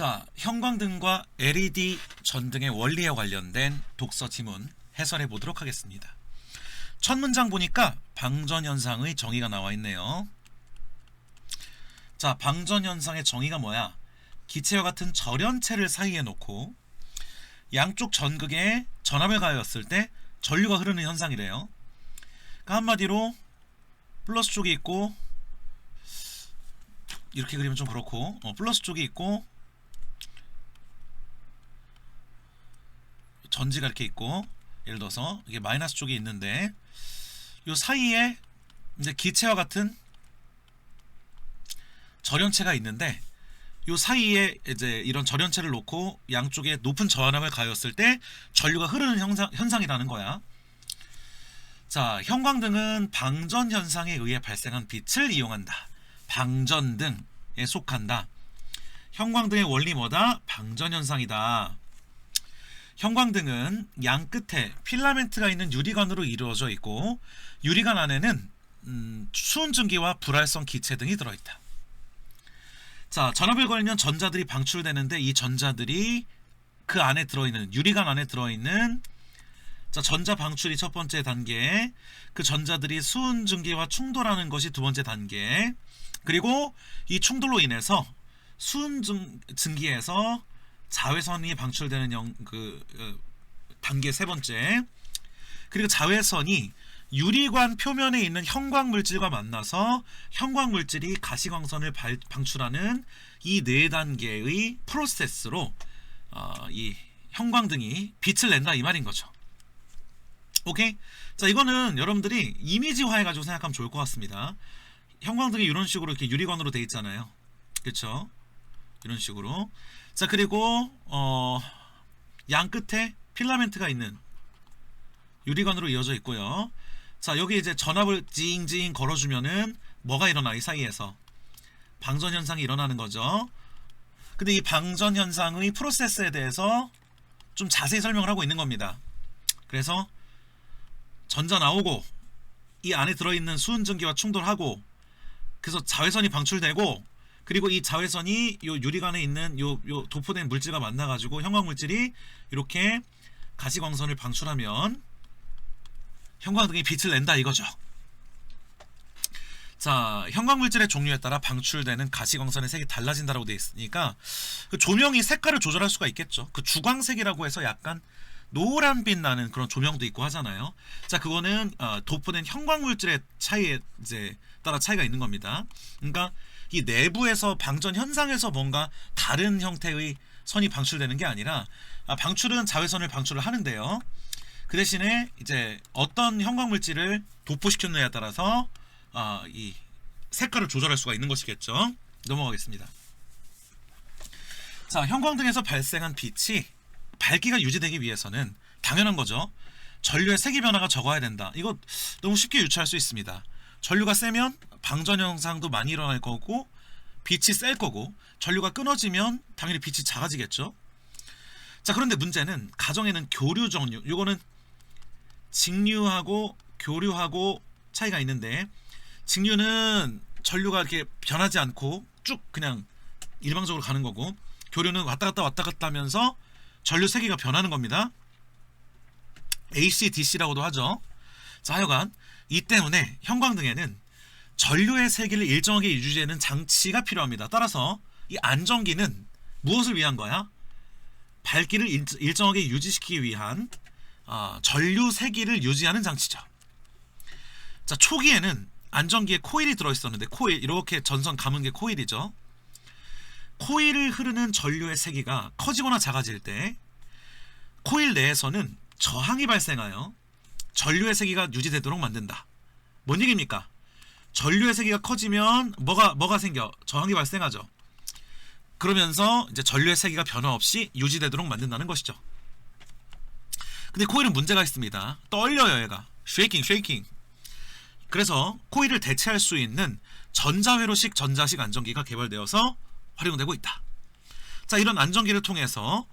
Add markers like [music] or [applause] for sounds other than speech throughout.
자, 형광등과 LED 전등의 원리에 관련된 독서 지문 해설해 보도록 하겠습니다. 첫 문장 보니까 방전 현상의 정의가 나와 있네요. 자, 방전 현상의 정의가 뭐야? 기체와 같은 절연체를 사이에 놓고 양쪽 전극에 전압을 가하였을 때 전류가 흐르는 현상이래요. 그러니까 한마디로 플러스 쪽이 있고 이렇게 그리면 좀 그렇고 어, 플러스 쪽이 있고 전지가 이렇게 있고 예를 들어서 이게 마이너스 쪽이 있는데 요 사이에 이제 기체와 같은 절연체가 있는데 요 사이에 이제 이런 절연체를 놓고 양쪽에 높은 저항을 가했을 때 전류가 흐르는 현상, 현상이라는 거야. 자, 형광등은 방전 현상에 의해 발생한 빛을 이용한다. 방전등에 속한다. 형광등의 원리 뭐다? 방전 현상이다. 형광등은 양 끝에 필라멘트가 있는 유리관으로 이루어져 있고 유리관 안에는 음, 수은 증기와 불활성 기체 등이 들어있다. 자, 전압을 걸면 전자들이 방출되는데 이 전자들이 그 안에 들어있는 유리관 안에 들어있는 자, 전자 방출이 첫 번째 단계, 그 전자들이 수은 증기와 충돌하는 것이 두 번째 단계, 그리고 이 충돌로 인해서 수은증기에서 자외선이 방출되는 영, 그 어, 단계 세 번째, 그리고 자외선이 유리관 표면에 있는 형광 물질과 만나서 형광 물질이 가시광선을 발, 방출하는 이 네 단계의 프로세스로 어, 이 형광등이 빛을 낸다 이 말인 거죠. 오케이? 자 이거는 여러분들이 이미지화 해가지고 생각하면 좋을 것 같습니다. 형광등이 이런 식으로 이렇게 유리관으로 돼 있잖아요. 그렇죠? 이런 식으로. 자 그리고 어, 양 끝에 필라멘트가 있는 유리관으로 이어져 있고요. 자 여기 이제 전압을 징징 걸어주면은 뭐가 일어나 이 사이에서 방전 현상이 일어나는 거죠. 근데 이 방전 현상의 프로세스에 대해서 좀 자세히 설명을 하고 있는 겁니다. 그래서 전자 나오고 이 안에 들어있는 수은전기와 충돌하고 그래서 자외선이 방출되고 그리고 이 자외선이 요 유리관에 있는 요, 요 도포된 물질과 만나가지고 형광 물질이 이렇게 가시광선을 방출하면 형광등이 빛을 낸다 이거죠. 자, 형광물질의 종류에 따라 방출되는 가시광선의 색이 달라진다라고 되어 있으니까 그 조명이 색깔을 조절할 수가 있겠죠. 그 주광색이라고 해서 약간 노란빛 나는 그런 조명도 있고 하잖아요. 자, 그거는 어, 도포된 형광물질의 차이에 이제 따라 차이가 있는 겁니다. 그러니까 이 내부에서 방전 현상에서 뭔가 다른 형태의 선이 방출되는 게 아니라 아, 방출은 자외선을 방출을 하는데요. 그 대신에 이제 어떤 형광 물질을 도포시켰느냐에 따라서 아, 이 색깔을 조절할 수가 있는 것이겠죠. 넘어가겠습니다. 자, 형광등에서 발생한 빛이 밝기가 유지되기 위해서는 당연한 거죠. 전류의 색이 변화가 적어야 된다. 이거 너무 쉽게 유추할 수 있습니다. 전류가 세면 방전 현상도 많이 일어날 거고 빛이 셀 거고 전류가 끊어지면 당연히 빛이 작아지겠죠. 자, 그런데 문제는 가정에는 교류 정류. 이거는 직류하고 교류하고 차이가 있는데 직류는 전류가 이렇게 변하지 않고 쭉 그냥 일방적으로 가는 거고 교류는 왔다 갔다 왔다 갔다 하면서 전류 세기가 변하는 겁니다. AC, DC라고도 하죠. 자, 하여간 이 때문에 형광등에는 전류의 세기를 일정하게 유지하는 장치가 필요합니다. 따라서 이 안전기는 무엇을 위한 거야? 밝기를 일, 정하게 유지시키기 위한 어, 전류 세기를 유지하는 장치죠. 자 초기에는 안전기에 코일이 들어있었는데 코일 이렇게 전선 감은 게 코일이죠. 코일을 흐르는 전류의 세기가 커지거나 작아질 때 코일 내에서는 저항이 발생하여 전류의 세기가 유지되도록 만든다. 뭔 얘기입니까? 전류의 세기가 커지면 뭐가 뭐가 생겨? 저항이 발생하죠. 그러면서 이제 전류의 세기가 변화 없이 유지되도록 만든다는 것이죠. 근데 코일은 문제가 있습니다. 떨려요, 얘가. 쉐이킹, 쉐이킹. 그래서 코일을 대체할 수 있는 전자회로식 전자식 안전기가 개발되어서 활용되고 있다. 자, 이런 안전기를 통해서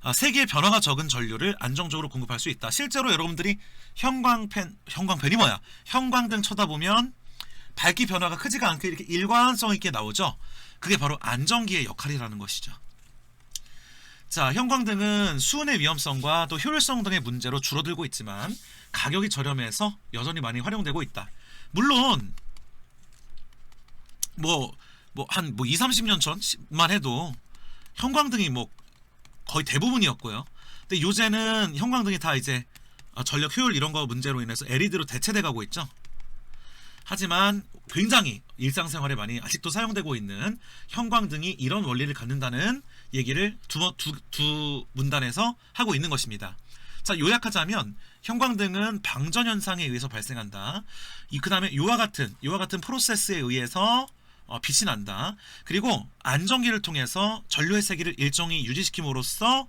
아, 세기의 변화가 적은 전류를 안정적으로 공급할 수 있다. 실제로 여러분들이 형광펜, 형광펜이 뭐야? 형광등 쳐다보면 밝기 변화가 크지가 않게 이렇게 일관성 있게 나오죠. 그게 바로 안전기의 역할이라는 것이죠. 자, 형광등은 수은의 위험성과 또 효율성 등의 문제로 줄어들고 있지만 가격이 저렴해서 여전히 많이 활용되고 있다. 물론 뭐 뭐 한뭐 2, 30년 전만 해도 형광등이 뭐 거의 대부분이었고요. 근데 요새는 형광등이 다 이제 어, 전력 효율 이런 거 문제로 인해서 LED로 대체돼 가고 있죠. 하지만 굉장히 일상생활에 많이 아직도 사용되고 있는 형광등이 이런 원리를 갖는다는 얘기를 두, 번- 두, 두 문단에서 하고 있는 것입니다. 자 요약하자면 형광등은 방전 현상에 의해서 발생한다. 이 그다음에 이와 같은 이와 같은 프로세스에 의해서 어, 빛이 난다. 그리고 안전기를 통해서 전류의 세기를 일정히 유지시킴으로써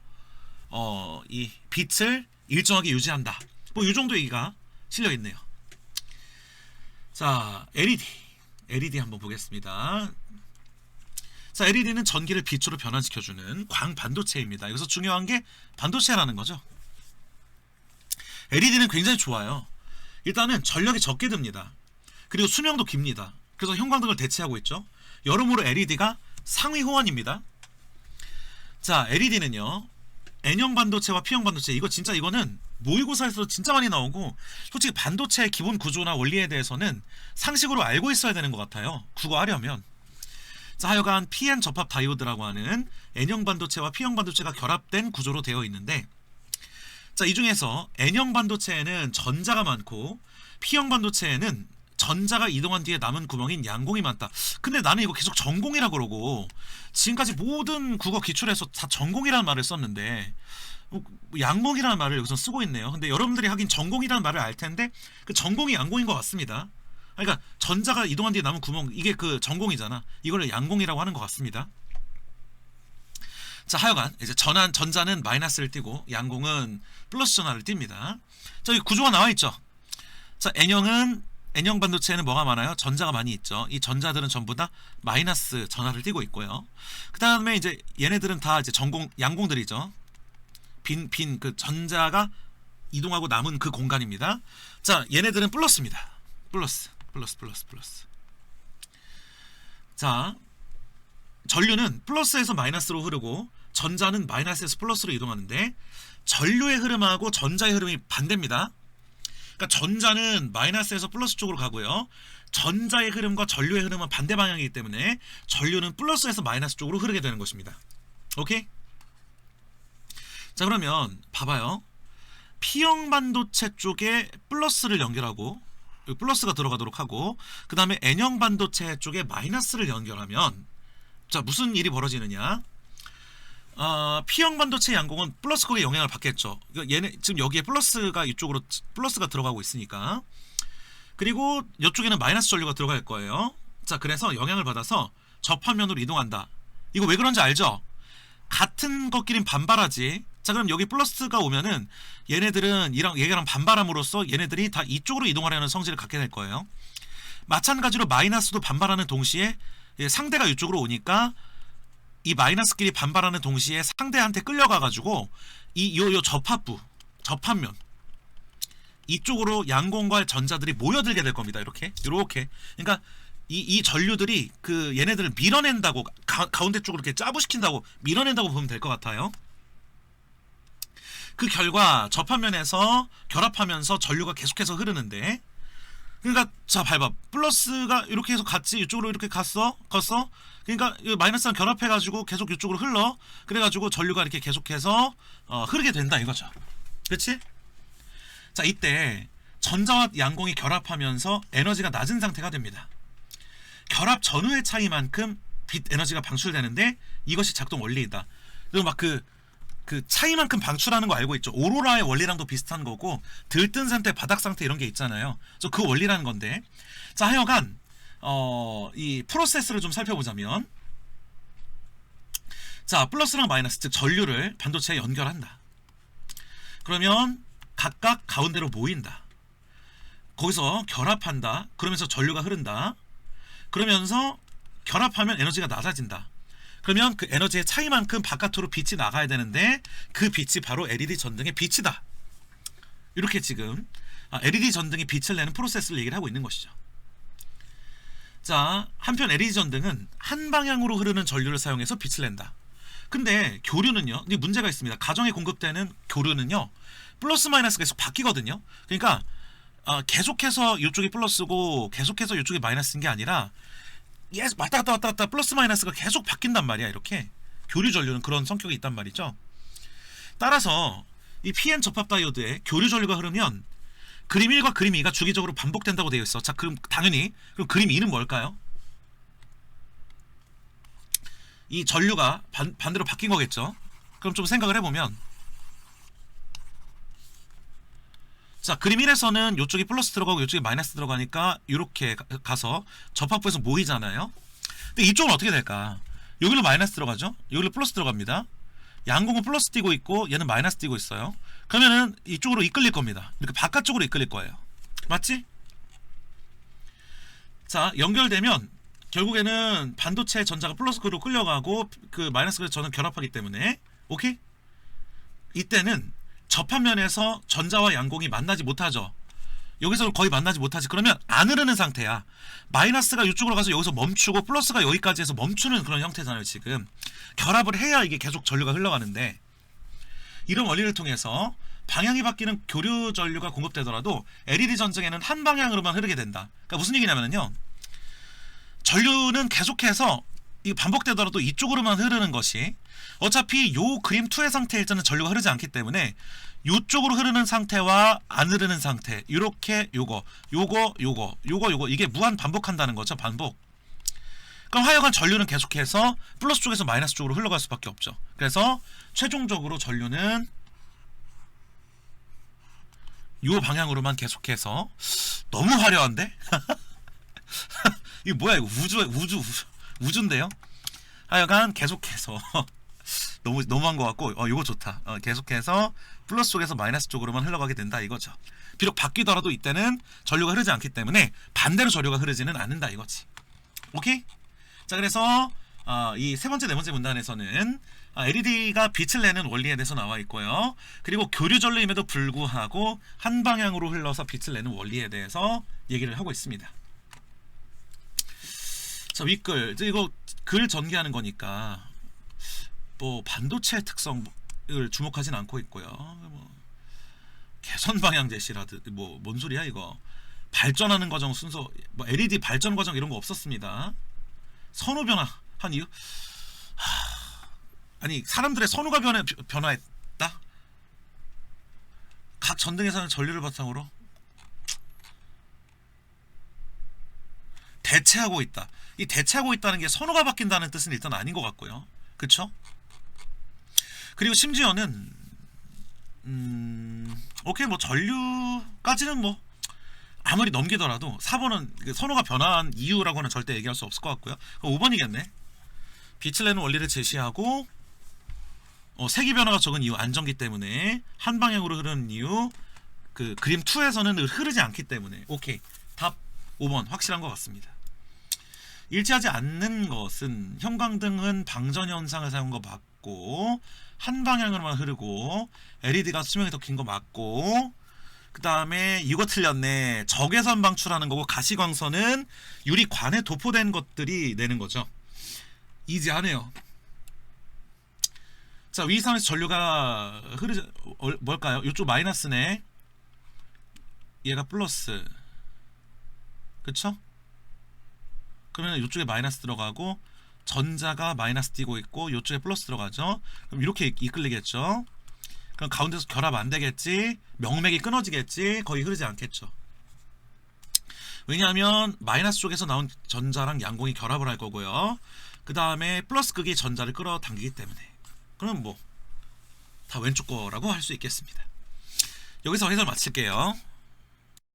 어, 이 빛을 일정하게 유지한다. 뭐 이 정도 얘기가 실려 있네요. 자, LED. LED 한번 보겠습니다. 자, LED는 전기를 빛으로 변환시켜주는 광 반도체입니다. 여기서 중요한 게 반도체라는 거죠. LED는 굉장히 좋아요. 일단은 전력이 적게 듭니다. 그리고 수명도 깁니다. 그래서 형광등을 대체하고 있죠. 여러모로 LED가 상위 호환입니다. 자, LED는요. N형 반도체와 P형 반도체 이거 진짜 이거는 모의고사에서 진짜 많이 나오고 솔직히 반도체의 기본 구조나 원리에 대해서는 상식으로 알고 있어야 되는 것 같아요. 국어 하려면. 자, 하여간 PN 접합 다이오드라고 하는 N형 반도체와 P형 반도체가 결합된 구조로 되어 있는데 자, 이 중에서 N형 반도체에는 전자가 많고 P형 반도체에는 전자가 이동한 뒤에 남은 구멍인 양공이 많다. 근데 나는 이거 계속 전공이라 그러고 지금까지 모든 국어 기출에서 다 전공이라는 말을 썼는데 뭐 양공이라는 말을 여기서 쓰고 있네요. 근데 여러분들이 하긴 전공이라는 말을 알 텐데 그 전공이 양공인 것 같습니다. 그러니까 전자가 이동한 뒤에 남은 구멍 이게 그 전공이잖아. 이걸 양공이라고 하는 것 같습니다. 자 하여간 이제 전환 전자는 마이너스를 띠고 양공은 플러스 전화를 띱니다. 자 여기 구조가 나와 있죠. 자 N형은 N형 반도체에는 뭐가 많아요? 전자가 많이 있죠. 이 전자들은 전부 다 마이너스 전하를 띠고 있고요. 그 다음에 이제 얘네들은 다 이제 전공 양공들이죠. 빈 빈 그 전자가 이동하고 남은 그 공간입니다. 자 얘네들은 플러스입니다. 플러스 플러스 플러스 플러스. 자 전류는 플러스에서 마이너스로 흐르고 전자는 마이너스에서 플러스로 이동하는데 전류의 흐름하고 전자의 흐름이 반대입니다. 그러니까 전자는 마이너스에서 플러스 쪽으로 가고요. 전자의 흐름과 전류의 흐름은 반대 방향이기 때문에 전류는 플러스에서 마이너스 쪽으로 흐르게 되는 것입니다. 오케이? 자 그러면 봐봐요. P형 반도체 쪽에 플러스를 연결하고 플러스가 들어가도록 하고 그 다음에 N형 반도체 쪽에 마이너스를 연결하면 자 무슨 일이 벌어지느냐? 어, P형 반도체 양공은 플러스 거기에 영향을 받겠죠. 이거 얘네 지금 여기에 플러스가 이쪽으로 플러스가 들어가고 있으니까. 그리고 이쪽에는 마이너스 전류가 들어갈 거예요. 자, 그래서 영향을 받아서 접합면으로 이동한다. 이거 왜 그런지 알죠? 같은 것끼린 반발하지. 자, 그럼 여기 플러스가 오면은 얘네들은 이랑 얘랑 반발함으로써 얘네들이 다 이쪽으로 이동하려는 성질을 갖게 될 거예요. 마찬가지로 마이너스도 반발하는 동시에 예, 상대가 이쪽으로 오니까 이 마이너스끼리 반발하는 동시에 상대한테 끌려가 가지고 이 요 요 접합부 접합면 이쪽으로 양공과 전자들이 모여들게 될 겁니다. 이렇게 이렇게 그러니까 이, 이 전류들이 그 얘네들을 밀어낸다고 가, 가운데 쪽으로 이렇게 짜부시킨다고 밀어낸다고 보면 될 것 같아요. 그 결과 접합면에서 결합하면서 전류가 계속해서 흐르는데 그러니까 자 봐봐 플러스가 이렇게 해서 갔지 이쪽으로 이렇게 갔어 갔어? 그러니까 이 마이너스랑 결합해 가지고 계속 이쪽으로 흘러. 그래 가지고 전류가 이렇게 계속해서 어, 흐르게 된다 이거죠. 그렇지 자 이때 전자와 양공이 결합하면서 에너지가 낮은 상태가 됩니다. 결합 전후의 차이만큼 빛 에너지가 방출되는데 이것이 작동 원리이다. 그리고 막 그 그 차이만큼 방출하는 거 알고 있죠. 오로라의 원리랑도 비슷한 거고 들뜬 상태, 바닥 상태 이런 게 있잖아요. 그래서 그 원리라는 건데. 자, 하여간 어, 이 프로세스를 좀 살펴보자면 자, 플러스랑 마이너스 즉 전류를 반도체에 연결한다. 그러면 각각 가운데로 모인다. 거기서 결합한다. 그러면서 전류가 흐른다. 그러면서 결합하면 에너지가 낮아진다. 그러면 그 에너지의 차이만큼 바깥으로 빛이 나가야 되는데 그 빛이 바로 LED 전등의 빛이다. 이렇게 지금 아, LED 전등이 빛을 내는 프로세스를 얘기를 하고 있는 것이죠. 자, 한편 LED 전등은 한 방향으로 흐르는 전류를 사용해서 빛을 낸다. 근데 교류는요. 근데 문제가 있습니다. 가정에 공급되는 교류는요. 플러스 마이너스가 계속 바뀌거든요. 그러니까 어, 계속해서 이쪽이 플러스고 계속해서 이쪽이 마이너스인 게 아니라 계속 왔다 갔다 왔다 갔다 플러스 마이너스가 계속 바뀐단 말이야. 이렇게 교류 전류는 그런 성격이 있단 말이죠. 따라서 이 PN 접합 다이오드에 교류 전류가 흐르면 그림 1과 그림 2가 주기적으로 반복된다고 되어 있어. 자, 그럼 당연히 그럼 그림 2는 뭘까요? 이 전류가 반, 반대로 바뀐 거겠죠. 그럼 좀 생각을 해보면 자 그림 1에서는 이쪽이 플러스 들어가고 이쪽이 마이너스 들어가니까 이렇게 가- 가서 접합부에서 모이잖아요. 근데 이쪽은 어떻게 될까? 여기로 마이너스 들어가죠. 여기로 플러스 들어갑니다. 양공은 플러스 띄고 있고 얘는 마이너스 띄고 있어요. 그러면은 이쪽으로 이끌릴 겁니다. 이렇게 바깥쪽으로 이끌릴 거예요. 맞지? 자 연결되면 결국에는 반도체 전자가 플러스로 끌려가고 그 마이너스로 저는 결합하기 때문에 오케이? 이때는 접합면에서 전자와 양공이 만나지 못하죠. 여기서 거의 만나지 못하지. 그러면 안 흐르는 상태야. 마이너스가 이쪽으로 가서 여기서 멈추고 플러스가 여기까지 해서 멈추는 그런 형태잖아요. 지금 결합을 해야 이게 계속 전류가 흘러가는데 이런 원리를 통해서 방향이 바뀌는 교류 전류가 공급되더라도 LED 전등에는 한 방향으로만 흐르게 된다. 그러니까 무슨 얘기냐면요. 전류는 계속해서 이 반복되더라도 이쪽으로만 흐르는 것이 어차피 요 그림 2의 상태일 때는 전류가 흐르지 않기 때문에 요쪽으로 흐르는 상태와 안 흐르는 상태 이렇게 요거 요거 요거 요거 요거 이게 무한 반복한다는 거죠 반복. 그럼 하여간 전류는 계속해서 플러스 쪽에서 마이너스 쪽으로 흘러갈 수밖에 없죠. 그래서 최종적으로 전류는 요 방향으로만 계속해서 너무 화려한데? [laughs] 이거 뭐야 이거? 우주 우주 우주- 우주인데요 하여간 계속해서 [laughs] 너무 너무한 것 같고 어 이거 좋다. 어, 계속해서 플러스 쪽에서 마이너스 쪽으로만 흘러가게 된다 이거죠. 비록 바뀌더라도 이때는 전류가 흐르지 않기 때문에 반대로 전류가 흐르지는 않는다 이거지. 오케이? 자 그래서 어, 이세 번째 네 번째 문단에서는 LED가 빛을 내는 원리에 대해서 나와 있고요. 그리고 교류 전류임에도 불구하고 한 방향으로 흘러서 빛을 내는 원리에 대해서 얘기를 하고 있습니다. 자 윗글 이거 글 전개하는 거니까 뭐 반도체 특성을 주목하진 않고 있고요. 뭐 개선 방향 제시라든 뭐 뭔 소리야 이거 발전하는 과정 순서 뭐 LED 발전 과정 이런 거 없었습니다. 선호 변화 한 이유 하, 아니 사람들의 선호가 변해 변화했다. 각 전등에서는 전류를 바탕으로 대체하고 있다. 이 대체하고 있다는 게 선호가 바뀐다는 뜻은 일단 아닌 것 같고요. 그쵸? 그리고 심지어는 음 오케이 뭐 전류까지는 뭐 아무리 넘기더라도 4번은 그 선호가 변한 이유라고는 절대 얘기할 수 없을 것 같고요. 5번이겠네. 빛을 내는 원리를 제시하고 어, 색이 변화가 적은 이유 안정기 때문에 한 방향으로 흐르는 이유 그 그림 2에서는 흐르지 않기 때문에 오케이 답 5번 확실한 것 같습니다. 일치하지 않는 것은 형광등은 방전 현상을 사용한 거 맞고 한 방향으로만 흐르고 LED가 수명이 더 긴 거 맞고 그 다음에 이거 틀렸네. 적외선 방출하는 거고 가시광선은 유리관에 도포된 것들이 내는 거죠. 이지하네요. 자 위상에서 전류가 흐르지 어, 뭘까요? 이쪽 마이너스네. 얘가 플러스. 그쵸 그러면 이쪽에 마이너스 들어가고 전자가 마이너스 띄고 있고 이쪽에 플러스 들어가죠. 그럼 이렇게 이- 이끌리겠죠. 그럼 가운데서 결합 안 되겠지. 명맥이 끊어지겠지. 거의 흐르지 않겠죠. 왜냐하면 마이너스 쪽에서 나온 전자랑 양공이 결합을 할 거고요. 그 다음에 플러스 극이 전자를 끌어당기기 때문에 그럼 뭐 다 왼쪽 거라고 할 수 있겠습니다. 여기서 해설 마칠게요.